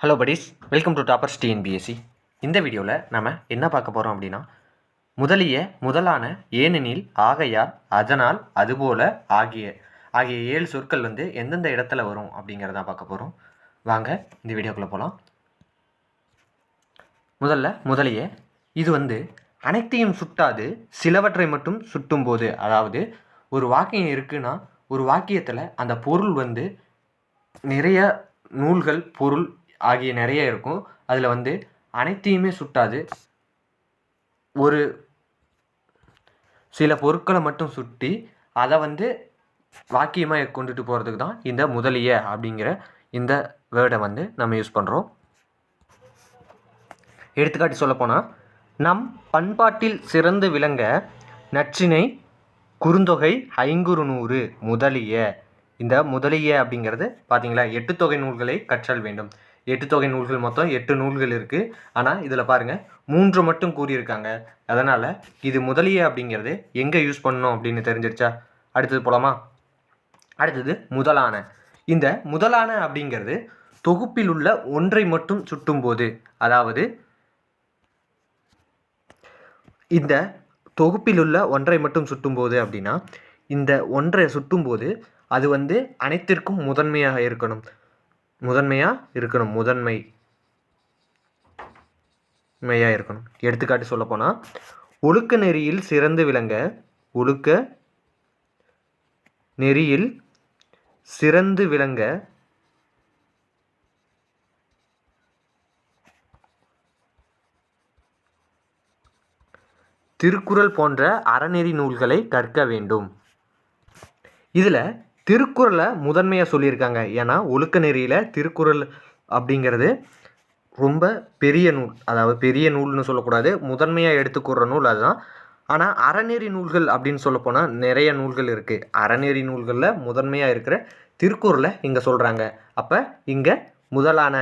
Hello buddies welcome to toppers TNPSC இந்த வீடியோவில் நம்ம என்ன பார்க்க போகிறோம் அப்படின்னா முதலிய முதலான ஏனெனில் ஆகையால் அதனால் அதுபோல ஆகிய ஆகிய ஏழு சொற்கள் வந்து எந்தெந்த இடத்துல வரும் அப்படிங்கிறத பார்க்க போகிறோம் வாங்க இந்த வீடியோக்குள்ளே போகலாம் முதல்ல முதலிய இது வந்து அனைத்தையும் சுட்டாது சிலவற்றை மட்டும் சுட்டும் போது அதாவது ஒரு வாக்கியம் இருக்குன்னா ஒரு வாக்கியத்தில் அந்த பொருள் வந்து நிறைய நூல்கள் பொருள் ஆகிய நிறைய இருக்கும். அதில் வந்து அனைத்தையுமே சுட்டாது. ஒரு சில பொருட்களை மட்டும் சுட்டி அதை வந்து வாக்கியமாக கொண்டுட்டு போகிறதுக்கு தான் இந்த முதலிய அப்படிங்கிற இந்த வேர்டை வந்து நம்ம யூஸ் பண்ணுறோம் எடுத்துக்காட்டு சொல்லப்போனால் நம் பண்பாட்டில் சிறந்து விளங்க நற்றினை குறுந்தொகை ஐங்குறு நூறு முதலிய. இந்த முதலிய அப்படிங்கிறது பார்த்தீங்களா எட்டு தொகை நூல்களை கற்றல் வேண்டும். எட்டு தொகை நூல்கள் மொத்தம் எட்டு நூல்கள் இருக்குது ஆனால் இதில் பாருங்கள் மூன்று மட்டும் கூறியிருக்காங்க. அதனால் இது முதலிய அப்படிங்கிறது எங்கே யூஸ் பண்ணணும் அப்படின்னு தெரிஞ்சிருச்சா? அடுத்தது போலாமா? அடுத்தது முதலான. இந்த முதலான அப்படிங்கிறது தொகுப்பில் உள்ள ஒன்றை மட்டும் சுட்டும்போது அதாவது இந்த தொகுப்பில் உள்ள ஒன்றை மட்டும் சுட்டும்போது அப்படின்னா இந்த ஒன்றை சுட்டும்போது அது வந்து அனைத்திற்கும் முதன்மையாக இருக்கணும். முதன்மையாக இருக்கணும். முதன்மை மையாக இருக்கணும். எடுத்துக்காட்டு சொல்லப்போனால் ஒழுக்க நெறியில் சிறந்து விளங்க ஒழுக்க நெறியில் சிறந்து விளங்க திருக்குறள் போன்ற அறநெறி நூல்களை கற்க வேண்டும். இதில் திருக்குறளை முதன்மையாக சொல்லியிருக்காங்க. ஏன்னா ஒழுக்க நெறியில் திருக்குறள் அப்படிங்கிறது ரொம்ப பெரிய நூல். அதாவது பெரிய நூல்னு சொல்லக்கூடாது. முதன்மையாக எடுத்துக்கூற நூல் அதுதான். ஆனால் அறநெறி நூல்கள் அப்படின்னு சொல்லப்போனால் நிறைய நூல்கள் இருக்குது அறநெறி நூல்களில் முதன்மையாக இருக்கிற திருக்குறளை இங்கே சொல்கிறாங்க அப்போ இங்கே முதலான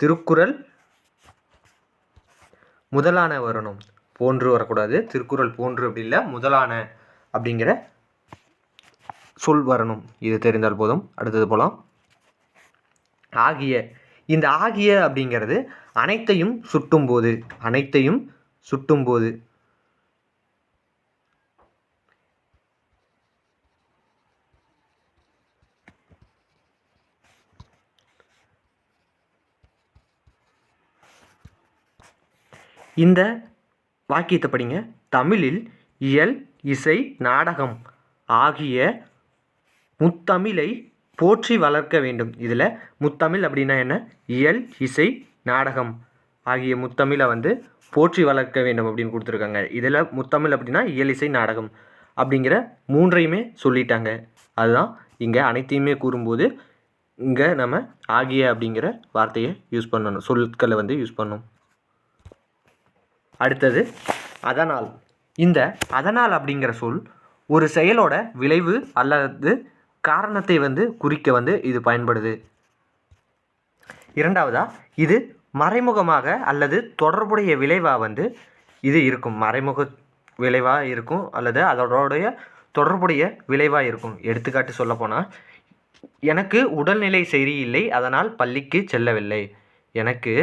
திருக்குறள் முதலான வரணும். போன்று வரக்கூடாது. திருக்குறள் போன்று அப்படி இல்லை முதலான அப்படிங்கிற சொல் வரணும். இது தெரிந்தால் போதும். அடுத்தது போலாம். ஆகிய இந்த ஆகிய அப்படிங்கிறது அனைத்தையும் சுட்டும்போது அனைத்தையும் சுட்டும்போது. இந்த வாக்கியத்தை படிங்க. தமிழில் இயல் இசை நாடகம் ஆகிய முத்தமிழை போற்றி வளர்க்க வேண்டும். இதில் முத்தமிழ் அப்படின்னா என்ன? இயல் இசை நாடகம் ஆகிய முத்தமிழை வந்து போற்றி வளர்க்க வேண்டும் அப்படின்னு கொடுத்துருக்காங்க. இதில் முத்தமிழ் அப்படின்னா இயல் இசை நாடகம் அப்படிங்கிற மூன்றையுமே சொல்லிட்டாங்க. அதுதான் இங்கே அனைத்தையுமே கூறும்போது இங்கே நம்ம ஆகிய அப்படிங்கிற வார்த்தையை யூஸ் பண்ணணும். சொற்களை வந்து யூஸ் பண்ணணும். அடுத்தது அதனால். இந்த அதனால் அப்படிங்கிற சொல் ஒரு செயலோட விளைவு அல்லது காரணத்தை வந்து குறிக்க வந்து இது பயன்படுது. இரண்டாவதா இது மறைமுகமாக அல்லது தொடர்புடைய விளைவாக வந்து இது இருக்கும். மறைமுக விளைவாக இருக்கும் அல்லது அதோடைய தொடர்புடைய விளைவாக இருக்கும். எடுத்துக்காட்டு சொல்லப்போனால் எனக்கு உடல்நிலை சரியில்லை அதனால் பள்ளிக்கு செல்லவில்லை. எனக்கு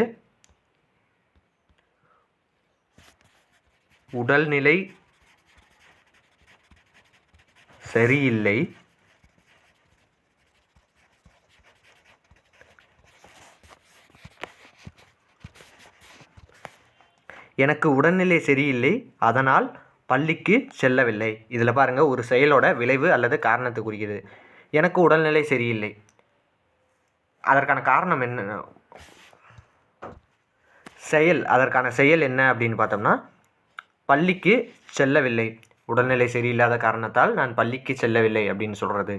உடல்நிலை சரியில்லை எனக்கு உடல்நிலை சரியில்லை அதனால் பள்ளிக்கு செல்லவில்லை. இதில் பாருங்கள் ஒரு செயலோட விளைவு அல்லது காரணத்தை குறிக்கிறது. எனக்கு உடல்நிலை சரியில்லை. அதற்கான காரணம் என்ன? செயல் அதற்கான செயல் என்ன அப்படின்னு பார்த்தோம்னா பள்ளிக்கு செல்லவில்லை. உடல்நிலை சரியில்லாத காரணத்தால் நான் பள்ளிக்கு செல்லவில்லை அப்படின்னு சொல்கிறது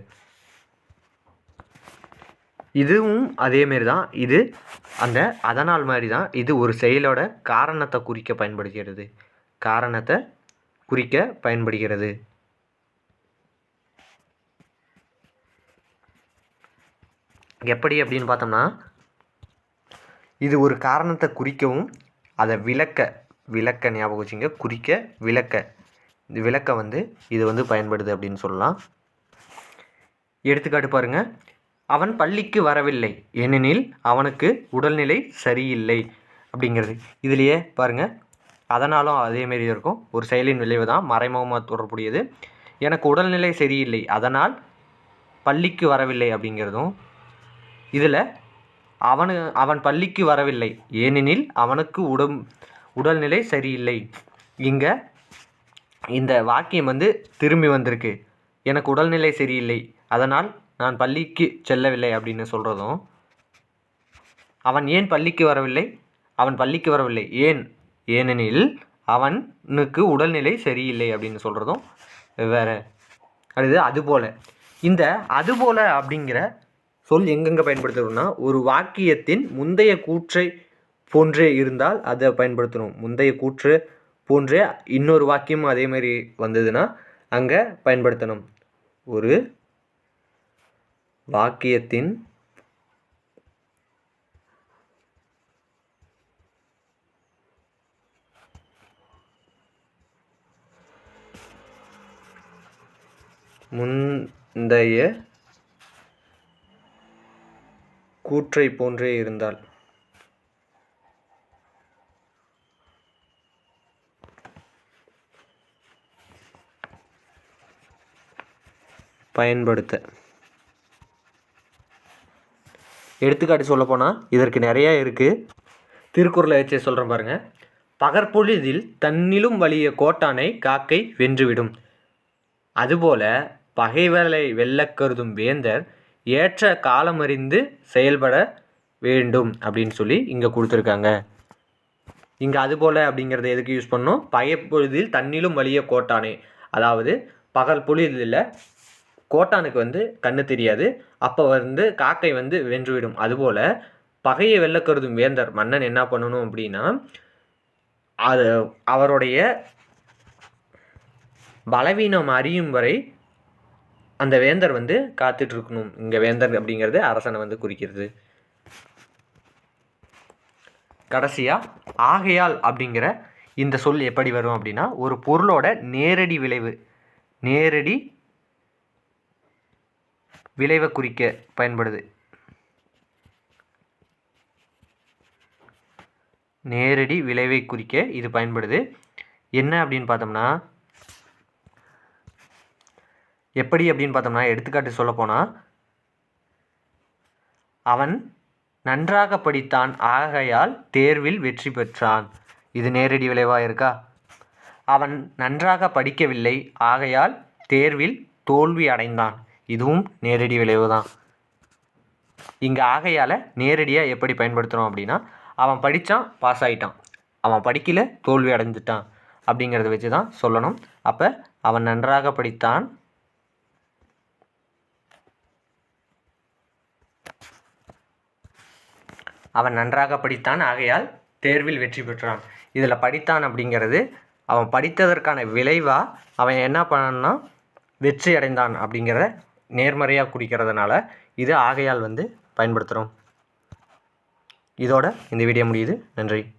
இதுவும் அதேமாரி தான். இது அந்த அதனால் மாதிரி தான் இது ஒரு செயலோட காரணத்தை குறிக்க பயன்படுகிறது. காரணத்தை குறிக்க பயன்படுகிறது. எப்படி அப்படின்னு பார்த்தோம்னா இது ஒரு காரணத்தை குறிக்கவும் அதை விளக்க விளக்க ஞாபகம் வச்சுங்க குறிக்க விளக்க. இந்த விளக்க வந்து இது வந்து பயன்படுது அப்படின்னு சொல்லலாம். எடுத்துக்காட்டு பாருங்கள் அவன் பள்ளிக்கு வரவில்லை. ஏனெனில் அவனுக்கு உடல்நிலை சரியில்லை அப்படிங்கிறது. இதுலேயே பாருங்கள் அதனாலும் அதேமாரி இருக்கும். ஒரு செயலின் விளைவு தான் மறைமுகமாக தொடர்புடையது. எனக்கு உடல்நிலை சரியில்லை. அதனால் பள்ளிக்கு வரவில்லை அப்படிங்கிறதும் இதில் அவனு அவன் பள்ளிக்கு வரவில்லை. ஏனெனில் அவனுக்கு உடம் உடல்நிலை சரியில்லை. இங்கே இந்த வாக்கியம் வந்து திரும்பி வந்திருக்கு. எனக்கு உடல்நிலை சரியில்லை. அதனால் நான் பள்ளிக்கு செல்லவில்லை அப்படின்னு சொல்கிறதும் அவன் ஏன் பள்ளிக்கு வரவில்லை? அவன் பள்ளிக்கு வரவில்லை. ஏன்? ஏனெனில் அவனுக்கு உடல்நிலை சரியில்லை அப்படின்னு சொல்கிறதும் வேறு. அடுத்து அதுபோல். இந்த அதுபோல அப்படிங்கிற சொல் எங்கெங்கே பயன்படுத்துகிறோம்னா ஒரு வாக்கியத்தின் முந்தைய கூற்றை போன்றே இருந்தால் அதை பயன்படுத்தணும். முந்தைய கூற்று போன்றே இன்னொரு வாக்கியமும் அதே மாதிரி வந்ததுன்னா அங்கே பயன்படுத்தணும். ஒரு வாக்கியத்தின் முந்தைய கூற்றை போன்றே இருந்தால். பயன்படுத்த. எடுத்துக்காட்டு சொல்லப் போனால் இதற்கு நிறையா இருக்குது திருக்குறளை வச்சு சொல்கிறேன் பாருங்கள் பகற்பொழுதில் தன்னிலும் வலிய கோட்டானை காக்கை வென்றுவிடும். அதுபோல பகைவரை வெல்லக் கருதும் வேந்தர் ஏற்ற காலமறிந்து செயல்பட வேண்டும் அப்படின்னு சொல்லி இங்கே கொடுத்துருக்காங்க. இங்கே அதுபோல் அப்படிங்கிறத எதுக்கு யூஸ் பண்ணோம் பகைப்பொழுதில் தன்னிலும் வலிய கோட்டானே அதாவது பகல் பொழுதில் கோட்டானுக்கு வந்து கண்ணு தெரியாது. அப்போ வந்து காக்கை வந்து வென்றுவிடும். அதுபோல் பகையை வெல்ல கருதும் வேந்தர் மன்னன் என்ன பண்ணணும் அப்படின்னா அது அவருடைய பலவீனம் அறியும் வரை அந்த வேந்தர் வந்து காத்துட்ருக்கணும் இங்கே வேந்தர் அப்படிங்கிறது அரசனை வந்து குறிக்கிறது. கடைசியாக ஆகையால் அப்படிங்கிற இந்த சொல் எப்படி வரும் அப்படின்னா ஒரு பொருளோட நேரடி விளைவு. நேரடி விளைவை குறிக்க பயன்படுது. நேரடி விளைவை குறிக்க இது பயன்படுது. என்ன அப்படின்னு பார்த்தோம்னா எப்படி அப்படின்னு பார்த்தோம்னா எடுத்துக்காட்டு சொல்லப்போனால் அவன் நன்றாக படித்தான் ஆகையால் தேர்வில் வெற்றி பெற்றான். இது நேரடி விளைவாக இருக்கா? அவன் நன்றாக படிக்கவில்லை ஆகையால் தேர்வில் தோல்வி அடைந்தான். இதுவும் நேரடி விளைவு தான் இங்கே ஆகையால் நேரடியாக எப்படி பயன்படுத்துகிறோம் அப்படின்னா அவன் படித்தான் பாஸ் ஆகிட்டான் அவன் படிக்கல தோல்வி அடைஞ்சிட்டான் அப்படிங்கிறத வச்சு தான் சொல்லணும். அப்போ அவன் நன்றாக படித்தான். அவன் நன்றாக படித்தான் ஆகையால் தேர்வில் வெற்றி பெற்றான். இதில் படித்தான் அப்படிங்கிறது அவன் படித்ததற்கான விளைவாக அவன் என்ன பண்ணான்னா வெற்றி அடைந்தான் அப்படிங்கிறத நேர்மறையாக குறிக்கிறதுனால இது ஆகையால் வந்து பயன்படுத்துகிறோம் இதோட இந்த வீடியோ முடியுது. நன்றி.